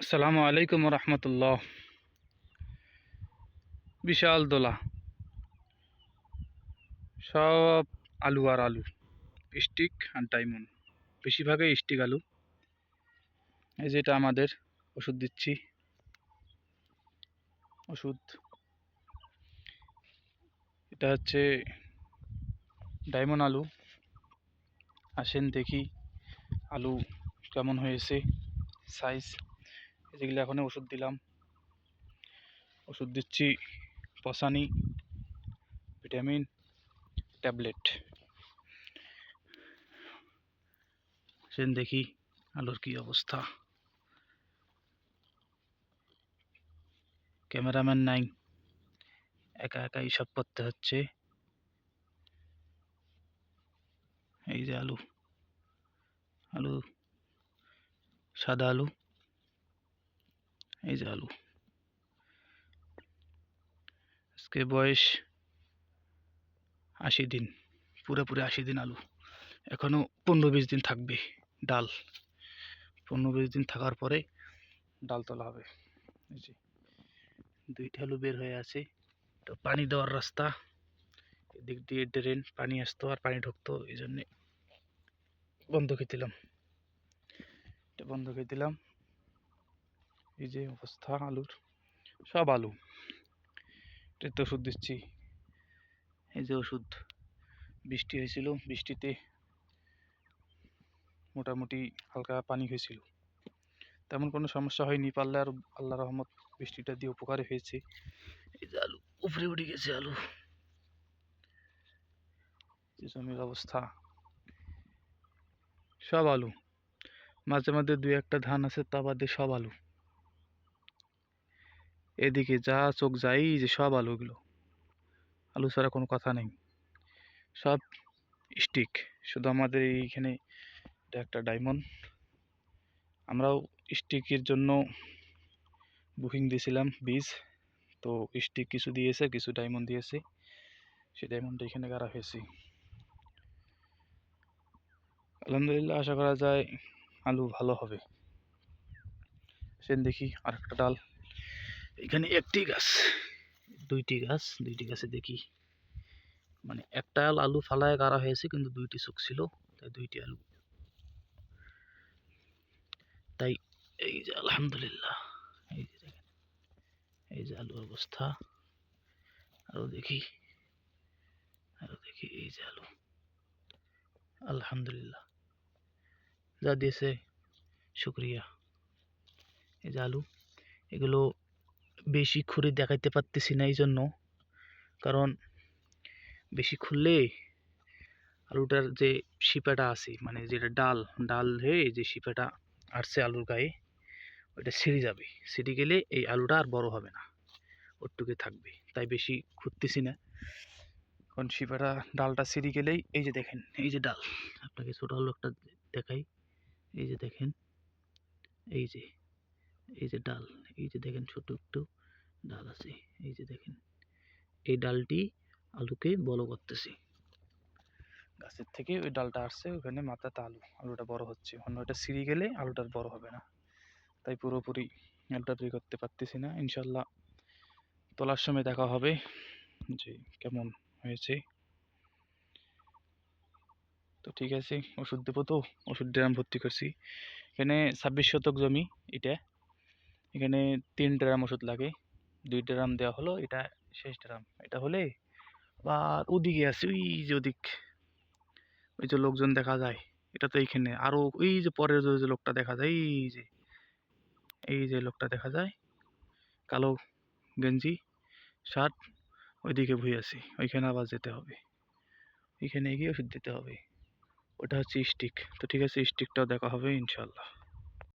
আসসালামু আলাইকুম রহমতুল্লাহ। বিশাল দোলা। সব আলু আর আলু। স্টিক আর ডায়মন্ড। বেশিরভাগই স্টিক আলু। এই যেটা আমাদের ওষুধ দিচ্ছি। ওষুধ। এটা হচ্ছে ডায়মন্ড আলু। আসেন দেখি আলু কেমন হয়েছে। সাইজ। যেগুলো এখন ওষুধ দিলাম। ওষুধ দিচ্ছি পসানি, ভিটামিন, ট্যাবলেট। সেদিন দেখি আলুর কি অবস্থা। ক্যামেরাম্যান নাই। একা একাই সব করতে হচ্ছে। এই যে আলু। আলু, সাদা আলু। এই যে আলু। আজকে বয়স আশি দিন পুরোপুরি আশি দিন আলু। এখনও পনেরো বিশ দিন থাকবে ডাল। পনেরো বিশ দিন থাকার পরে ডাল তোলা হবে। এই দুইটা আলু বের হয়ে আছে। তো পানি দেওয়ার রাস্তা। এদিক দিয়ে ড্রেন, পানি আসতো আর পানি ঢুকতো, এই জন্যে বন্ধ করে দিলাম। এটা বন্ধ করে দিলাম। এই যে অবস্থা, আলুর, সব আলু। এটাতে ওষুধ দিচ্ছি। এই যে ওষুধ, বৃষ্টি হয়েছিল, বৃষ্টিতে মোটামুটি হালকা পানি হয়েছিল। তেমন কোনো সমস্যা হয়নি, পারলে আর আল্লাহ রহমত বৃষ্টিটা দিয়ে উপকারে হয়েছে। এই যে আলু, উপরে উঠে গেছে আলু। জমির অবস্থা। সব আলু। মাঝে মাঝে দুই একটা ধান আছে, তা বাদে সব আলু। এদিকে যা চোখ যাই যে সব আলুগুলো। আলু ছাড়া কোনো কথা নেই। সব স্টিক শুধু আমাদের এইখানে এটা একটা ডায়মন্ড আমরাও স্টিকের জন্য বুকিং দিয়েছিলাম বীজ। তো স্টিক কিছু দিয়েছে, কিছু ডায়মন্ড দিয়েছে। সেই ডায়মন্ডটা এখানে গাড়া হয়েছে। আলহামদুলিল্লাহ, আশা করা যায় আলু ভালো হবে। সেন দেখি আর একটা ডাল এখানে একটি গাছ। দুইটি গাছ, দুইটি গাছে দেখি। মানে একটা আলু ফালায় গাড়া হয়েছে, কিন্তু দুইটি চোখ ছিল তাই দুইটি আলু। তাই এই যে আলহামদুলিল্লাহ, এই যে এই যে আলু অবস্থা। আরও দেখি আরও দেখি এই যে আলু। আলহামদুলিল্লাহ, যা দিয়েছে, শুক্রিয়া। এই যে আলু, এগুলো বেশি খুঁড়ে দেখাইতে পারতেছি না এই জন্য কারণ বেশি খুললে আলুটার যে শিপাটা আছে মানে যেটা ডাল ডাল হয়ে যে শিপাটা আসছে আলুর গায়ে, ওইটা ছিঁড়ে যাবে। ছিঁড়ে গেলে এই আলুটা আর বড় হবে না ওটুকে থাকবে। তাই বেশি খুঁড়তেছি না। কারণ শিপাটা, ডালটা ছিঁড়ে গেলেই এই যে দেখেন, এই যে ডাল। আপনাকে ছোটো আলু একটা দেখাই। এই যে দেখেন, এই যে এই যে ডাল, এই যে দেখেন ছোট একটু ডাল আছে, এই যে দেখেন। এই ডালটি আলুকে বড় করতেছে। গাছের থেকে ওই ডালটা আসছে, ওখানে মাথাতে আলু, আলুটা বড় হচ্ছে। অন্য ওটা সিঁড়ি গেলে আলুটার বড় হবে না। তাই পুরোপুরি আলুটা তৈরি করতে পারতেছি না। ইনশাল্লাহ তোলার সময় দেখা হবে যে কেমন হয়েছে। তো ঠিক আছে, ওষুধ দেবো তো, ওষুধ ড্রাম ভর্তি করছি। এখানে ছাব্বিশ শতক জমি, এটা এখানে তিন ড্রাম ওষুধ লাগে। দুই ড্রাম দেওয়া হলো, এটা শেষ ড্রাম এটা হলে আবার ওদিকে আছে, ওই যে ওদিক, ওই যে লোকজন দেখা যায়, এটা তো এইখানে। আরও ওই যে পরের যে লোকটা দেখা যায়, এই যে এই যে লোকটা দেখা যায়, কালো গেঞ্জি, শার্ট, ওইদিকে ভুই আছে। ওইখানে আবার যেতে হবে। ওইখানে গিয়ে ওষুধ দিতে হবে। ওটা হচ্ছে স্টিক তো ঠিক আছে স্টিকটাও দেখা হবে ইনশাল্লাহ